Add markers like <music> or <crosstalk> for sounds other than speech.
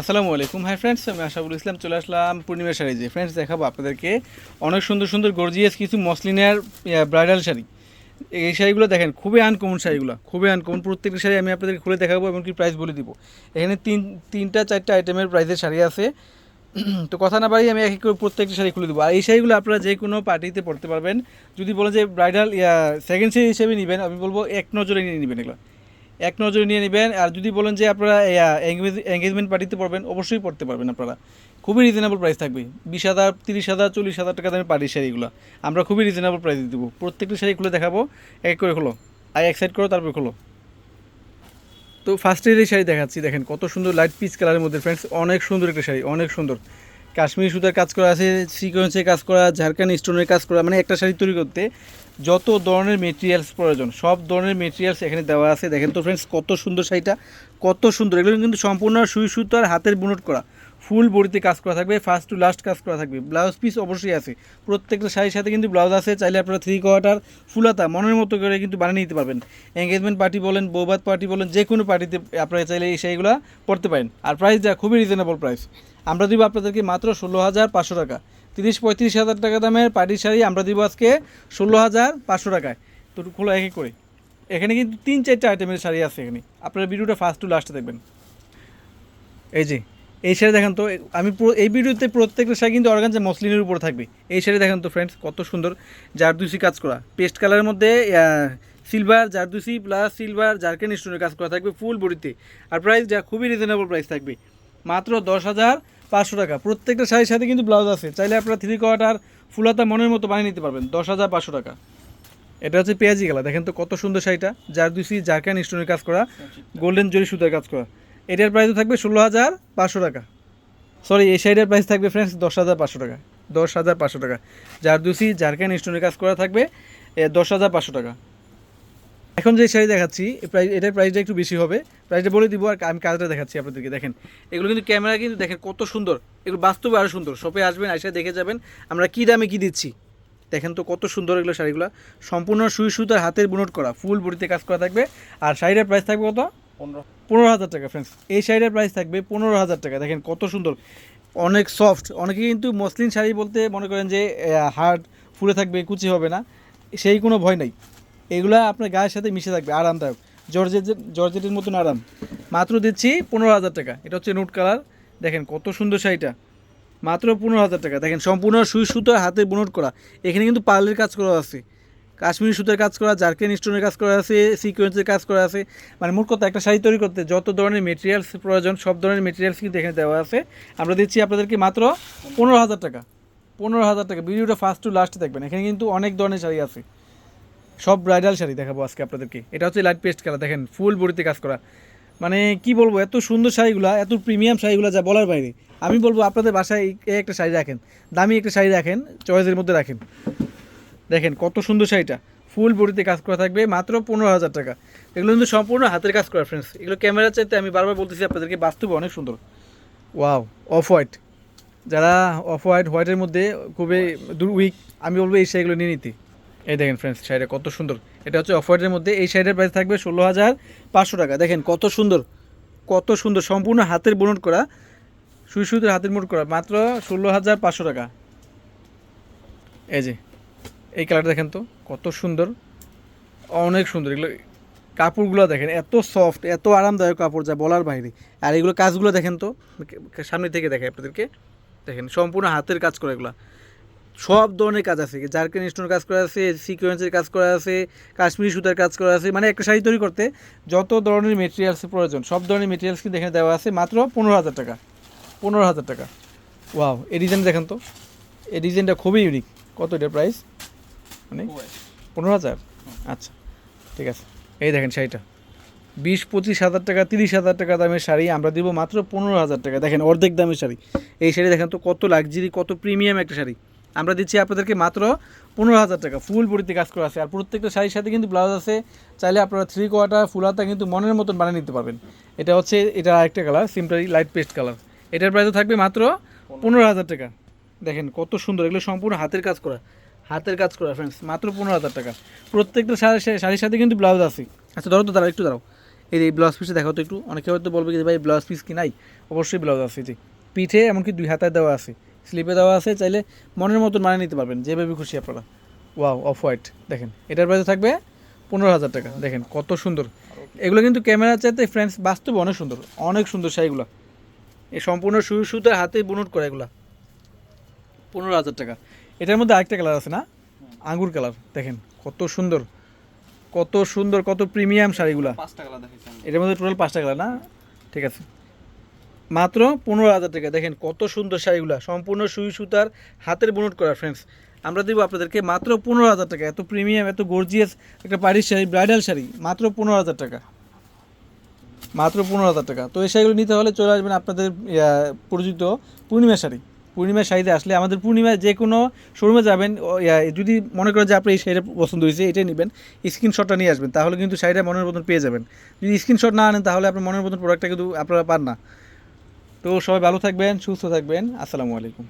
আসসালামু আলাইকুম। Hi friends আমি আশাবুল ইসলাম চলে আসলাম পূর্ণিমা শাড়ি যে ফ্রেন্ডস দেখাবো আপনাদেরকে অনেক সুন্দর সুন্দর গর্জিয়াস কিছু মসলিনের ব্রাইডাল শাড়ি। এই শাড়িগুলো দেখেন, খুবই আনকমন শাড়িগুলো, খুবই আনকমন প্রত্যেকটি শাড়ি আমি আপনাদেরকে খুলে দেখাবো এবং কি প্রাইস বলে দিব। এখানে তিন, তিনটা, চারটা আইটেমের প্রাইসের শাড়ি আছে। <clears throat> তো কথা না বাড়ি আমি এক করে প্রত্যেকটা শাড়ি খুলে দেবো। আর এই শাড়িগুলো আপনারা যে কোনো পার্টিতে পড়তে পারবেন। যদি বলেন যে ব্রাইডাল সেকেন্ড শাড়ি হিসেবে নেবেন, আমি বলব এক নজরে নিয়ে নেবেন এগুলো। এক নজরে নিয়ে নেবেন। আর যদি বলেন যে আপনারা এঙ্গেজমেন্ট পার্টিতে পড়বেন, অবশ্যই পড়তে পারবেন আপনারা। খুবই রিজনেবল প্রাইস থাকবে। বিশ হাজার, তিরিশ হাজার, চল্লিশ হাজার টাকা দামের পার্টি শাড়িগুলো আমরা খুবই রিজনেবল প্রাইস দেবো। প্রত্যেকটি শাড়ি খুলে দেখাবো। এক করে খোলো। আর এক সাইড করো, তারপর খোলো। তো ফার্স্টের এই শাড়ি দেখাচ্ছি, দেখেন কত সুন্দর লাইট পিচ কালারের মধ্যে ফ্রেন্ডস অনেক সুন্দর একটা শাড়ি, অনেক সুন্দর। কাশ্মীরি সুতার কাজ করা আছে সিকোয়েন্সের কাজ করা, ঝাড়খান্ড স্টোনের কাজ করা মানে একটা শাড়ি তৈরি করতে যত ধরনের মেটেরিয়ালস প্রয়োজন, সব ধরনের মেটেরিয়ালস এখানে দেওয়া আছে। দেখেন তো ফ্রেন্ডস কত সুন্দর শাড়িটা, কত সুন্দর। এগুলো কিন্তু সম্পূর্ণ সুই সুতার হাতের বুনট করা। ফুল বডিতে কাজ করা থাকবে ফার্স্ট টু লাস্ট কাজ করা থাকবে। ব্লাউজ পিস অবশ্যই আছে। প্রত্যেকটা শাড়ির সাথে কিন্তু ব্লাউজ আছে, চাইলে আপনারা থ্রি কোয়ার্টার ফুলাতা, মনের মতো করে কিন্তু বানিয়ে নিতে পারবেন। এঙ্গেজমেন্ট পার্টি বলেন বৌবাদ পার্টি বলেন, যে কোনো পার্টিতে আপনারা চাইলে এই শাড়িগুলো পড়তে পারেন। আর প্রাইস যা, খুবই রিজনেবল প্রাইস আমরা দিব আপনাদেরকে মাত্র ষোলো হাজার পাঁচশো টাকা। তিরিশ, পঁয়ত্রিশ হাজার টাকা দামের পার্টি শাড়ি আমরা দিব আজকে ষোলো হাজার পাঁচশো টাকায়। তো খোলো এক করে। এখানে কিন্তু তিন, চারটা আইটেমের শাড়ি আছে এখানে। আপনারা ভিডিওটা ফার্স্ট টু লাস্টে দেখবেন। এই যে এই শাড়ি দেখেন তো আমি এই ভিডিওতে প্রত্যেকটা শাড়ি কিন্তু অর্গানজা মসলিনের উপর থাকবে। এই শাড়ি দেখেন তো ফ্রেন্ডস কত সুন্দর জারদুসি কাজ করা। পেস্ট কালারের মধ্যে silver zardozi plus silver zarkan স্টোনের কাজ করা থাকবে ফুল বডিতে আর প্রাইস যা খুবই রিজনেবল প্রাইস থাকবে। মাত্র দশ হাজার পাঁচশো টাকা। প্রত্যেকটা শাড়ির সাথে কিন্তু ব্লাউজ আছে। চাইলে আপনারা থ্রি কোয়ার্টার ফুলাতা মনের মতো বানিয়ে নিতে পারবেন। দশ হাজার পাঁচশো টাকা। এটা হচ্ছে পেঁয়াজি গেলা দেখেন তো কত সুন্দর শাড়িটা। জারদুসি জারকান স্টোনের কাজ করা। গোল্ডেন জরি সুতার কাজ করা। এটার প্রাইসও থাকবে ষোলো হাজার পাঁচশো টাকা। সরি এই শাড়িটার প্রাইস থাকবে ফ্রেন্ডস দশ হাজার পাঁচশো টাকা। দশ হাজার পাঁচশো টাকা। জারদুসি জারকান স্টোনের কাজ করা থাকবে দশ হাজার পাঁচশো টাকা। এখন যে শাড়ি দেখাচ্ছি প্রাইস এটার প্রাইসটা একটু বেশি হবে। প্রাইসটা বলে দিব আর আমি কাজটা দেখাচ্ছি আপনাদেরকে। দেখেন, এগুলো কিন্তু ক্যামেরা কিন্তু দেখেন কত সুন্দর। এগুলো বাস্তবে আরও সুন্দর। শপে আসবেন, এসে দেখে যাবেন আমরা কী দামে কী দিচ্ছি। দেখেন তো কত সুন্দর এগুলো শাড়িগুলো। সম্পূর্ণ সুই সুতার হাতের বুনট করা ফুল বডিতে কাজ করা থাকবে। আর শাড়িটার প্রাইস থাকবে কত? পনেরো। হাজার টাকা ফ্রেন্ডস এই শাড়িটার প্রাইস থাকবে পনেরো হাজার টাকা। দেখেন কত সুন্দর। অনেক সফট অনেকে কিন্তু মসলিন শাড়ি বলতে মনে করেন যে হার্ড, ফুলে থাকবে, কুচি হবে না। সেই কোনো ভয় নাই। এগুলা আপনার গায়ের সাথে মিশে থাকবে, আরামদায়ক। জর্জেট জর্জেটের মতন আরাম। মাত্র দিচ্ছি পনেরো হাজার টাকা। এটা হচ্ছে নোট কালার দেখেন কত সুন্দর শাড়িটা। মাত্র পনেরো হাজার টাকা। দেখেন সম্পূর্ণ সুই সুতার হাতে বুনট করা। এখানে কিন্তু পার্লের কাজ করা আছে। কাশ্মীরি সুতার কাজ করা, জার্কেন স্টোনের কাজ করা আছে, সিকোয়েন্সের কাজ করা আছে। মানে মোট কথা, একটা শাড়ি তৈরি করতে যত ধরনের মেটেরিয়ালস প্রয়োজন, সব ধরনের মেটেরিয়ালস কিন্তু এখানে দেওয়া আছে। আমরা দিচ্ছি আপনাদেরকে মাত্র পনেরো হাজার টাকা। পনেরো হাজার টাকা। ভিডিওটা ফার্স্ট টু লাস্টে দেখবেন। এখানে কিন্তু অনেক ধরনের শাড়ি আছে। সব ব্রাইডাল শাড়ি দেখাবো আজকে আপনাদেরকে। এটা হচ্ছে লাইট পেস্ট কালার দেখেন ফুল বডিতে কাজ করা। মানে কি বলব, এত সুন্দর শাড়িগুলো, এত প্রিমিয়াম শাড়িগুলো যা বলার বাইরে। আমি বলব, আপনাদের বাসায় একটা শাড়ি রাখেন। দামি একটা শাড়ি রাখেন চয়েসের মধ্যে রাখেন। দেখেন কত সুন্দর শাড়িটা। ফুল বডিতে কাজ করা থাকবে মাত্র পনেরো হাজার টাকা। এগুলো কিন্তু সম্পূর্ণ হাতের কাজ করা ফ্রেন্ডস এগুলো ক্যামেরা চাইতে আমি বারবার বলতেছি, আপনাদেরকে বাস্তবে অনেক সুন্দর। ওয়াও অফ হোয়াইট যারা অফ হোয়াইট হোয়াইটের মধ্যে খুবই দূর উইক আমি বলব এই শাড়িগুলো নিয়ে নিতে। এই দেখেন ফ্রেন্ডস শাড়িটা কত সুন্দর। এটা হচ্ছে অফ হোয়াইটের মধ্যে, এই শাড়িটার প্রাইস থাকবে ষোলো হাজার পাঁচশো টাকা। দেখেন কত সুন্দর কত সুন্দর, সম্পূর্ণ হাতের বুনট করা সুই সুইদের হাতের বুনট করা, মাত্র ষোলো হাজার পাঁচশো টাকা। এই যে এই কালারটা দেখেন তো, কত সুন্দর। অনেক সুন্দর। এগুলো কাপড়গুলো দেখেন, এত সফট এত আরামদায়ক কাপড় যা বলার বাইরে। আর এগুলো কাজগুলো দেখেন তো, সামনে থেকে দেখে আপনাদেরকে। দেখেন, সম্পূর্ণ হাতের কাজ করে এগুলো। সব ধরনের কাজ আছে। জার্কেন স্টোনের কাজ করা আছে, সিকোয়েন্সের কাজ করা আছে, কাশ্মীরি সুতার কাজ করা আছে। মানে একটা শাড়ি তৈরি করতে যত ধরনের মেটেরিয়ালসের প্রয়োজন, সব ধরনের মেটেরিয়ালস কিন্তু এখানে দেওয়া আছে। মাত্র পনেরো হাজার টাকা। পনেরো হাজার টাকা। ওয়াও এই ডিজাইন দেখেন তো। এই ডিজাইনটা খুবই ইউনিক কত এটার প্রাইস মানে পনেরো হাজার? আচ্ছা ঠিক আছে। এই দেখেন শাড়িটা। বিশ পঁচিশ হাজার টাকা তিরিশ হাজার টাকা দামের শাড়ি আমরা দিব মাত্র পনেরো হাজার টাকা। দেখেন অর্ধেক দামের শাড়ি। এই শাড়ি দেখেন তো কত লাক্সারি কত প্রিমিয়াম একটা শাড়ি। আমরা দিচ্ছি আপনাদেরকে মাত্র পনেরো হাজার টাকা। ফুল বডিতে কাজ করা আছে। আর প্রত্যেকটা শাড়ির সাথে কিন্তু ব্লাউজ আছে। চাইলে আপনারা থ্রি কোয়ার্টার ফুল হাতা কিন্তু মনের মতন বানিয়ে নিতে পারবেন। এটা হচ্ছে এটা আরেকটা colour simply light paste colour এটার প্রাইসও থাকবে মাত্র পনেরো হাজার টাকা। দেখেন কত সুন্দর এগুলো সম্পূর্ণ হাতের কাজ করা। হাতের কাজ করা ফ্রেন্ডস মাত্র পনেরো হাজার টাকা। প্রত্যেকটা শাড়ি শাড়ির সাথে কিন্তু ব্লাউজ আছে। আচ্ছা ধরো তো দাঁড়াও, একটু দাঁড়াও। এই যে ব্লাউজ পিসে দেখো তো একটু, অনেকে হয়তো বলবে যে ভাই ব্লাউজ পিস কি নাই? অবশ্যই ব্লাউজ আছে যে। পিঠে এমনকি দুই হাতায় দেওয়া আছে। স্লিপে দেওয়া আছে, চাইলে মনের মতো মানে নিতে পারবেন, যেভাবে খুশি আপনারা। ওয়াও অফ হোয়াইট দেখেন। এটার প্রাইস থাকবে পনেরো হাজার টাকা, দেখেন কত সুন্দর। এগুলো কিন্তু ক্যামেরা চাইতে ফ্রেন্ডস বাস্তবে অনেক সুন্দর অনেক সুন্দর শাড়িগুলো। এই সম্পূর্ণ সুই সুতার হাতে বুনট করে এগুলা। পনেরো হাজার টাকা। এটার মধ্যে আরেকটা কালার আছে না? আঙ্গুর কালার দেখেন কত সুন্দর কত সুন্দর কত প্রিমিয়াম শাড়িগুলা। এটার মধ্যে টোটাল পাঁচটা কালার না? ঠিক আছে। মাত্র পনেরো হাজার টাকা দেখেন কত সুন্দর শাড়িগুলো সম্পূর্ণ সুই সুতার হাতের বুনট করা ফ্রেন্ডস আমরা দিব আপনাদেরকে মাত্র পনেরো হাজার টাকা এত প্রিমিয়াম এত গর্জিয়াস একটা বাড়ির শাড়ি ব্রাইডাল শাড়ি মাত্র পনেরো হাজার টাকা। মাত্র পনেরো হাজার টাকা। তো এই শাড়িগুলো নিতে হলে চলে আসবেন আপনাদের পরিচিত পূর্ণিমা শাড়ি। পূর্ণিমা শাড়িতে আসলে আমাদের পূর্ণিমায় যে কোনো শোরুমে যাবেন যদি মনে করেন যে আপনি এই শাড়িটা পছন্দ হয়েছে, এটাই নেবেন, স্ক্রিনশটটা নিয়ে আসবেন, তাহলে কিন্তু শাড়িটা মনের মতন পেয়ে যাবেন। যদি স্ক্রিনশট না আনেন, তাহলে আপনার মনের মতন প্রোডাক্টটা কিন্তু আপনারা পান না। তো সবাই ভালো থাকবেন, সুস্থ থাকবেন, আসসালামু আলাইকুম।